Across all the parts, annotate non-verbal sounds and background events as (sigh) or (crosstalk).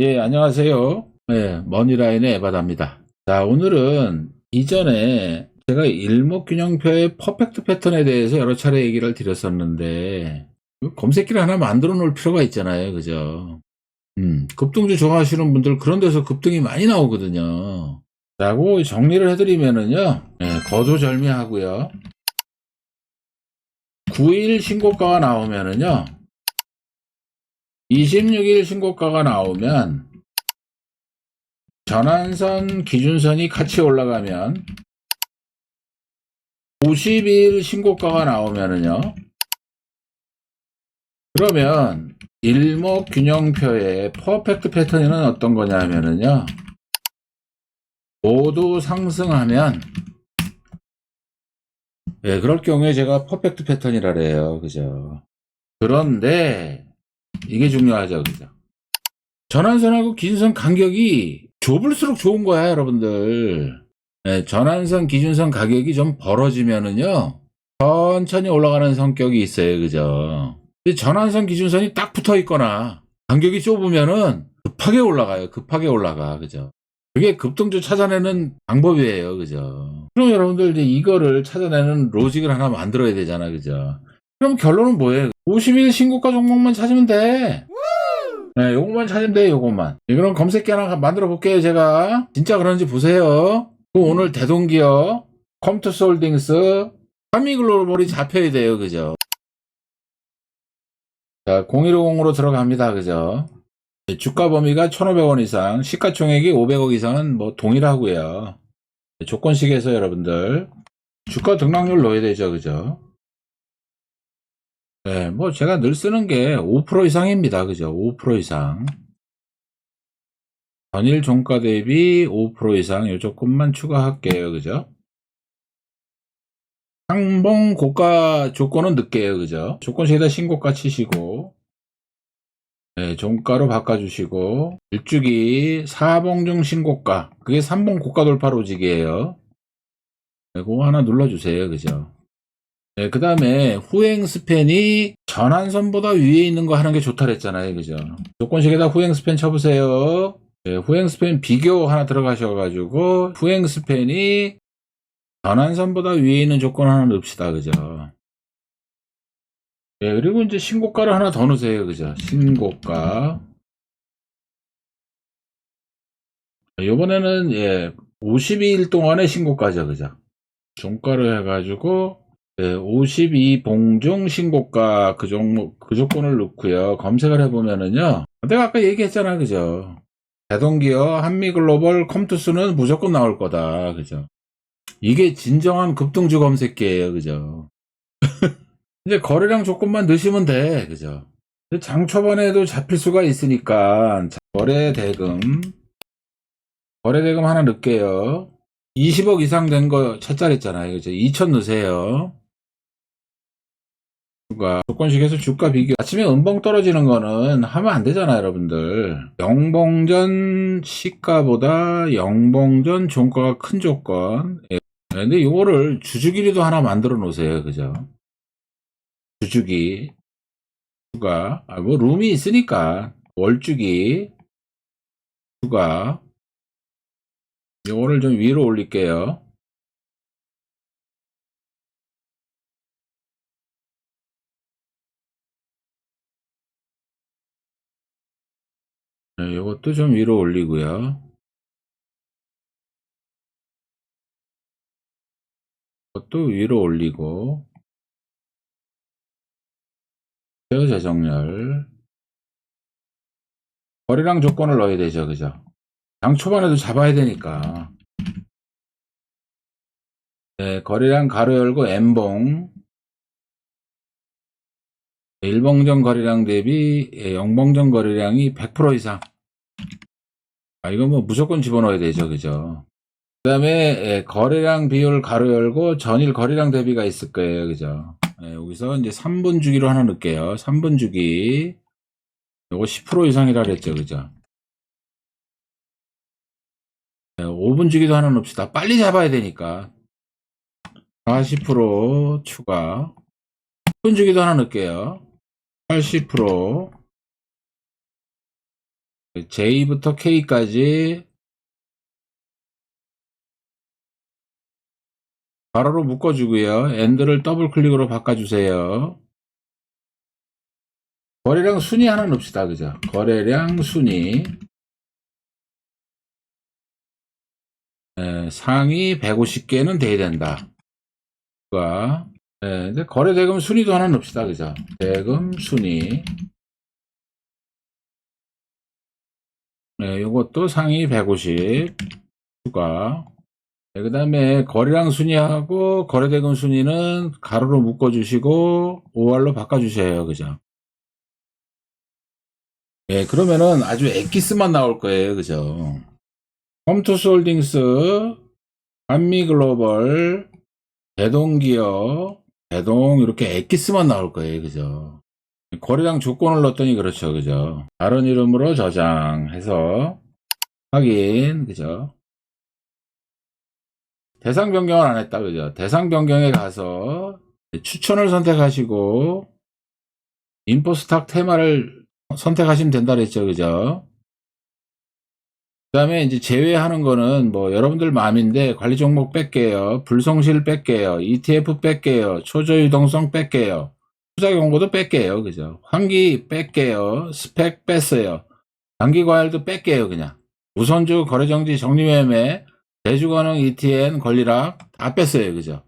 예, 안녕하세요. 예, 머니라인의 에바다입니다. 자, 오늘은 이전에 제가 일목균형표의 퍼펙트 패턴에 대해서 여러 차례 얘기를 드렸었는데, 검색기를 하나 만들어 놓을 필요가 있잖아요. 그죠? 음, 급등주 좋아하시는 분들 그런 데서 급등이 많이 나오거든요. 라고 정리를 해드리면은요, 예, 거두절미하고요. 9일 신고가가 나오면은요, 26일 신고가가 나오면 전환선 기준선이 같이 올라가면 50일 신고가가 나오면은요. 그러면 일목균형표의 퍼펙트 패턴은 어떤 거냐면은요. 모두 상승하면 예, 그럴 경우에 제가 퍼펙트 패턴이라 그래요. 그죠? 그런데 이게 중요하죠, 그죠? 전환선하고 기준선 간격이 좁을수록 좋은 거야, 여러분들. 네, 전환선, 기준선 가격이 좀 벌어지면은요, 천천히 올라가는 성격이 있어요, 그죠? 근데 전환선, 기준선이 딱 붙어 있거나, 간격이 좁으면은 급하게 올라가요, 급하게 올라가, 그죠? 그게 급등주 찾아내는 방법이에요, 그죠? 그럼 여러분들 이제 이거를 찾아내는 로직을 하나 만들어야 되잖아, 그죠? 그럼 결론은 뭐예요? 50일 신고가 종목만 찾으면 돼. 네, 요것만 찾으면 돼, 요것만. 예, 그럼 검색기 하나 만들어 볼게요, 제가. 진짜 그런지 보세요. 그 오늘 대동기업, 컴투솔딩스, 한미글로벌이 잡혀야 돼요, 그죠? 자, 0150으로 들어갑니다, 그죠? 예, 주가 범위가 1,500원 이상, 시가총액이 500억 이상은 뭐 동일하고요. 예, 조건식에서 여러분들, 주가 등락률 넣어야 되죠, 그죠? 네, 뭐 제가 늘 쓰는 게 5% 이상입니다. 그죠? 5% 이상. 전일 종가 대비 5% 이상 요 조건만 추가할게요. 그죠? 상봉 고가 조건은 늦게요. 그죠? 조건식에다 신고가 치시고 네, 종가로 바꿔주시고 일주기 4봉 중 신고가 그게 3봉 고가 돌파 로직이에요. 네, 그거 하나 눌러주세요. 그죠? 네, 그 다음에 후행 스팬이 전환선보다 위에 있는 거 하는 게 좋다 그랬잖아요. 그죠? 조건식에다 후행 스팬 쳐보세요. 네, 후행 스팬 비교 하나 들어가셔가지고 후행 스팬이 전환선보다 위에 있는 조건 하나 넣읍시다. 그죠? 네, 그리고 이제 신고가를 하나 더 넣으세요. 그죠? 신고가. 이번에는 예, 52일 동안의 신고가죠. 그죠? 종가를 해가지고 네, 52 봉중 신고가 그 종목, 그 조건을 넣고요. 검색을 해보면은요. 내가 아까 얘기했잖아. 그죠? 대동기업, 한미글로벌, 컴투스는 무조건 나올 거다. 그죠? 이게 진정한 급등주 검색기예요. 그죠? (laughs) 이제 거래량 조건만 넣으시면 돼. 그죠? 장 초반에도 잡힐 수가 있으니까 자, 거래 대금 거래 대금 하나 넣을게요. 20억 이상 된거 찾자 했잖아요. 그죠? 2천 넣으세요. 주가 조건식에서 주가 비교. 아침에 음봉 떨어지는 거는 하면 안 되잖아요 여러분들. 영봉전 시가보다 영봉전 종가가 큰 조건. 예. 근데 이거를 주주기리도 하나 만들어 놓으세요 그죠? 주주기 주가. 아, 뭐 룸이 있으니까. 월주기 주가. 이거를 좀 위로 올릴게요 네, 이것도 좀 위로 올리고요. 이것도 위로 올리고 재정렬 거래량 조건을 넣어야 되죠, 그죠? 장 초반에도 잡아야 되니까. 네, 거래량 가로 열고 M봉 1봉전 거래량 대비 예, 0봉전 거래량이 100% 이상. 아, 이거 뭐 무조건 집어넣어야 되죠. 그죠? 그 다음에 거래량 비율 가로 열고 전일 거래량 대비가 있을 거예요. 그죠? 예, 여기서 이제 3분 주기로 하나 넣을게요. 3분 주기. 요거 10% 이상이라 그랬죠. 그죠? 예, 5분 주기도 하나 넣읍시다. 빨리 잡아야 되니까. 40% 추가. 10분 주기도 하나 넣을게요. 80% J부터 K까지 가로로 묶어주고요. 엔드를 더블 클릭으로 바꿔주세요. 거래량 순위 하나 넣읍시다. 그죠? 거래량 순위. 예, 상위 150개는 돼야 된다. 가 예, 근데 거래 대금 순위도 하나 넣읍시다. 그죠? 대금 순위. 네, 요것도 상위 150 추가. 네, 그 다음에 거래량 순위하고 거래대금 순위는 가로로 묶어주시고 5알로 바꿔주세요. 그죠? 네, 그러면은 아주 엑기스만 나올 거예요. 그죠? 컴투스 홀딩스, 한미글로벌, 대동기업, 대동 이렇게 엑기스만 나올 거예요. 그죠? 거래량 조건을 넣었더니 그렇죠. 그죠? 다른 이름으로 저장해서 확인. 그죠? 대상 변경을 안 했다. 그죠? 대상 변경에 가서 추천을 선택하시고 인포 스탁 테마를 선택하시면 된다 그랬죠. 그죠? 그 다음에 이제 제외하는 거는 뭐 여러분들 마음인데 관리 종목 뺄게요. 불성실 뺄게요. ETF 뺄게요. 초저 유동성 뺄게요. 투자 경고도 뺄게요. 그죠? 환기 뺄게요. 스펙 뺐어요. 단기 과열도 뺄게요. 그냥. 우선주 거래정지 정리매매 대주거능 ETN 권리락 다 뺐어요. 그죠?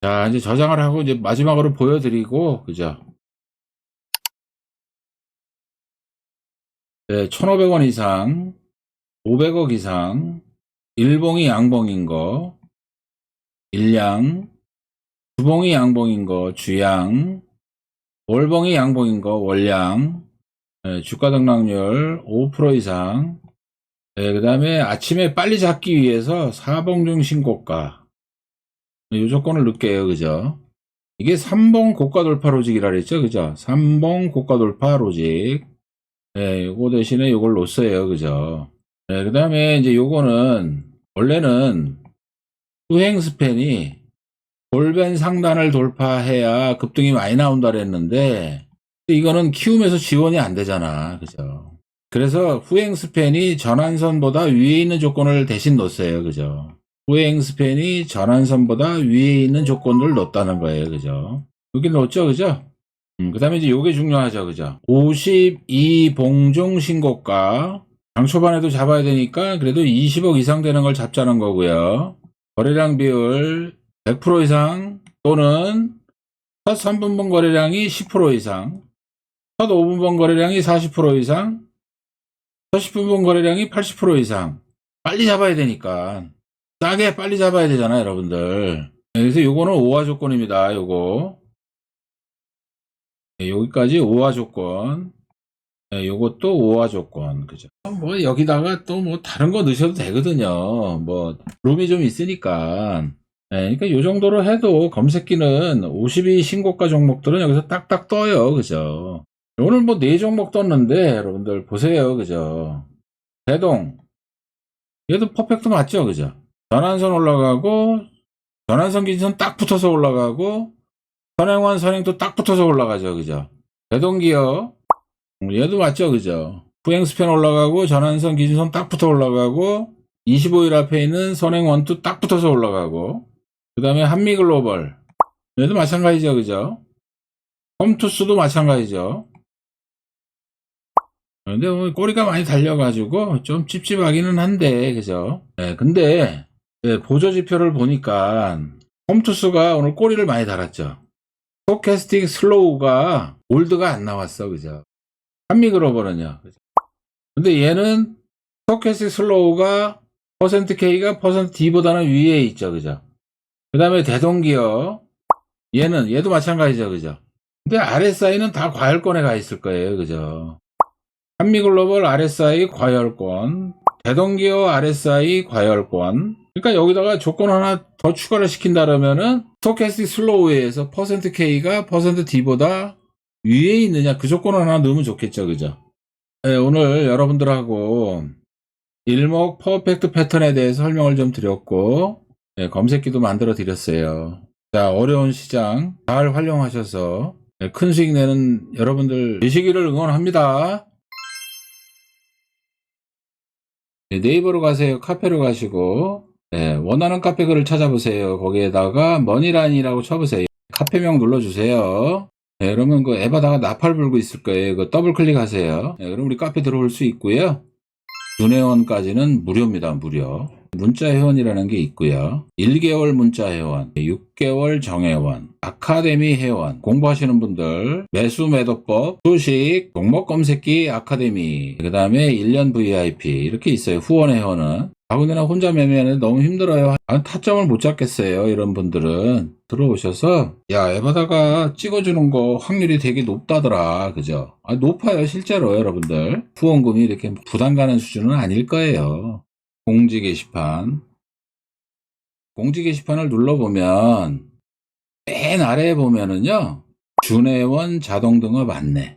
자, 이제 저장을 하고 이제 마지막으로 보여드리고, 그죠? 네, 1,500원 이상, 500억 이상, 일봉이 양봉인 거, 일량, 주봉이 양봉인 거, 주양, 월봉이 양봉인 거, 월량, 네, 주가 등락률 5% 이상, 네, 그 다음에 아침에 빨리 잡기 위해서 사봉중 신고가. 이 조건을 넣을게요. 그죠? 이게 3봉 고가 돌파 로직이라 그랬죠. 그죠? 3봉 고가 돌파 로직. 네, 요거 대신에 요걸 놓았어요. 그죠? 네, 그 다음에 이제 요거는, 원래는 후행 스팬이 골벤 상단을 돌파해야 급등이 많이 나온다 그랬는데, 이거는 키움에서 지원이 안 되잖아. 그죠? 그래서 후행 스팬이 전환선보다 위에 있는 조건을 대신 넣었어요. 그죠? 후행 스팬이 전환선보다 위에 있는 조건을 넣었다는 거예요. 그죠? 여기 넣었죠. 그죠? 음, 그 다음에 이제 요게 중요하죠. 그죠? 52봉중 신고가. 장 초반에도 잡아야 되니까 그래도 20억 이상 되는 걸 잡자는 거고요. 거래량 비율 100% 이상 또는 첫 3분분 거래량이 10% 이상, 첫 5분분 거래량이 40% 이상, 40분분 거래량이 80% 이상. 빨리 잡아야 되니까. 싸게 빨리 잡아야 되잖아요, 여러분들. 네, 그래서 요거는 5화 조건입니다, 요거. 네, 여기까지 5화 조건. 네, 요것도 5화 조건. 그죠. 뭐, 여기다가 또 뭐, 다른 거 넣으셔도 되거든요. 뭐, 룸이 좀 있으니까. 네, 그러니까 요 정도로 해도 검색기는 52 신고가 종목들은 여기서 딱딱 떠요. 그죠. 오늘 뭐 네 종목 떴는데 여러분들 보세요 그죠 대동 얘도 퍼펙트 맞죠 그죠 전환선 올라가고 전환선 기준 딱 붙어서 올라가고 선행원 선행도 딱 붙어서 올라가죠 그죠? 대동기어 얘도 맞죠 그죠? 후행 스팬 올라가고 전환선 기준선 딱 붙어 올라가고 25일 앞에 있는 선행원도 딱 붙어서 올라가고 그 다음에 한미글로벌. 얘도 마찬가지죠 그죠? 컴투스도 마찬가지죠. 근데 뭐 꼬리가 많이 달려가지고 좀 찝찝하기는 한데 그죠? 네, 근데 네, 보조 지표를 보니까 홈투스가 오늘 꼬리를 많이 달았죠. 스토캐스틱 슬로우가 올드가 안 나왔어 그죠? 한미그로버는요. 그죠? 근데 얘는 스토캐스틱 슬로우가 퍼센트 K가 퍼센트 D보다는 위에 있죠 그죠? 그 다음에 대동기어 얘는 얘도 마찬가지죠 그죠? 근데 RSI는 다 과열권에 가 있을 거예요 그죠? 한미글로벌 RSI 과열권, 대동기어 RSI 과열권. 그러니까 여기다가 조건 하나 더 추가를 시킨다 그러면은 스토캐스틱 슬로우에서 퍼센트 K가 퍼센트 D보다 위에 있느냐 그 조건을 하나 넣으면 좋겠죠, 그죠? 네, 오늘 여러분들하고 일목 퍼펙트 패턴에 대해서 설명을 좀 드렸고 네, 검색기도 만들어 드렸어요. 자, 어려운 시장 잘 활용하셔서 네, 큰 수익 내는 여러분들 되시기를 응원합니다. 네, 네이버로 가세요. 카페로 가시고 예, 원하는 카페 글을 찾아보세요. 거기에다가 머니란이라고 쳐보세요. 카페명 눌러주세요. 예, 그러면 그 에바다가 나팔 불고 있을 거예요. 그 더블 클릭하세요. 예, 그럼 우리 카페 들어올 수 있고요. 준회원까지는 무료입니다. 무료. 문자 회원이라는 게 있고요. 1개월 문자 회원, 6개월 정회원, 아카데미 회원, 공부하시는 분들, 매수 매도법, 수식, 종목 검색기 아카데미, 그 다음에 1년 VIP 이렇게 있어요. 후원 회원은. 아, 근데 나 혼자 매매하는데 너무 힘들어요. 아, 타점을 못 잡겠어요. 이런 분들은. 들어오셔서, 야, 에바다가 찍어주는 거 확률이 되게 높다더라. 그죠? 아, 높아요. 실제로 여러분들. 후원금이 이렇게 부담 가는 수준은 아닐 거예요. 공지 게시판. 공지 게시판을 눌러보면, 맨 아래에 보면은요, 준회원 자동 등업 안내.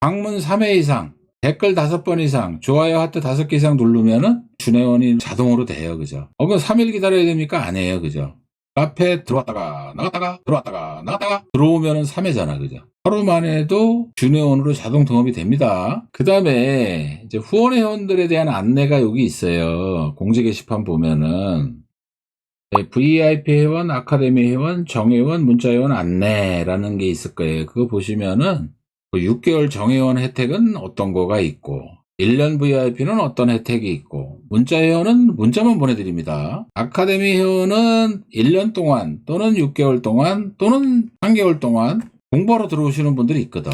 방문 3회 이상, 댓글 5번 이상, 좋아요 하트 5개 이상 누르면은 준회원이 자동으로 돼요. 그죠? 어, 그럼 3일 기다려야 됩니까? 아니에요. 그죠? 카페 들어왔다가, 나갔다가, 들어왔다가, 나갔다가, 들어오면은 3회잖아. 그죠? 하루만 해도 준회원으로 자동 등업이 됩니다. 그 다음에 이제 후원 회원들에 대한 안내가 여기 있어요. 공지 게시판 보면은 네, VIP 회원, 아카데미 회원, 정회원, 문자회원 안내라는 게 있을 거예요. 그거 보시면은 그 6개월 정회원 혜택은 어떤 거가 있고 1년 VIP는 어떤 혜택이 있고 문자 회원은 문자만 보내드립니다. 아카데미 회원은 1년 동안 또는 6개월 동안 또는 3개월 동안 공부하러 들어오시는 분들이 있거든.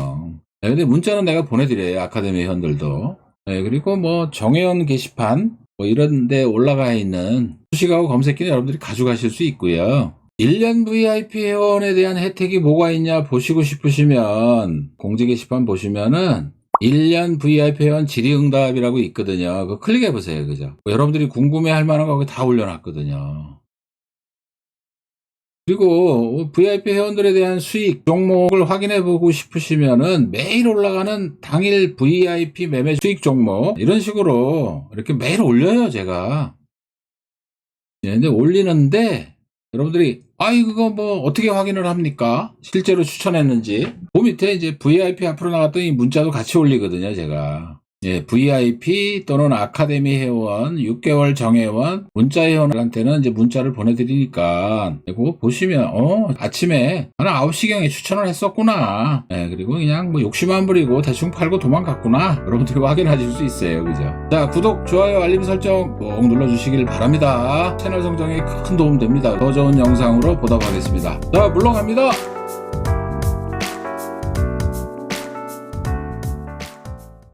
네, 근데 문자는 내가 보내드려요. 아카데미 회원들도. 네, 그리고 뭐 정회원 게시판 뭐 이런 데 올라가 있는 수식하고 검색기는 여러분들이 가져가실 수 있고요. 1년 VIP 회원에 대한 혜택이 뭐가 있냐 보시고 싶으시면 공지 게시판 보시면은 1년 VIP 회원 질의응답이라고 있거든요. 그거 클릭해 보세요. 그죠? 뭐 여러분들이 궁금해 할 만한 거 다 올려놨거든요. 그리고 VIP 회원들에 대한 수익 종목을 확인해 보고 싶으시면은 매일 올라가는 당일 VIP 매매 수익 종목 이런 식으로 이렇게 매일 올려요, 제가. 예, 근데 올리는데 여러분들이 아이 그거 뭐 어떻게 확인을 합니까? 실제로 추천했는지 그 밑에 이제 VIP 앞으로 나갔더니 문자도 같이 올리거든요 제가 예, VIP 또는 아카데미 회원 6개월 정회원 문자 회원한테는 이제 문자를 보내드리니까. 그거 보시면 어 아침에 한 9시경에 추천을 했었구나. 예, 그리고 그냥 뭐 욕심 안 부리고 대충 팔고 도망갔구나. (laughs) 여러분들이 확인하실 수 있어요 그죠? 자 구독 좋아요 알림 설정 꼭 눌러주시길 바랍니다. 채널 성장에 큰 도움 됩니다. 더 좋은 영상으로 보답하겠습니다. 자 물러갑니다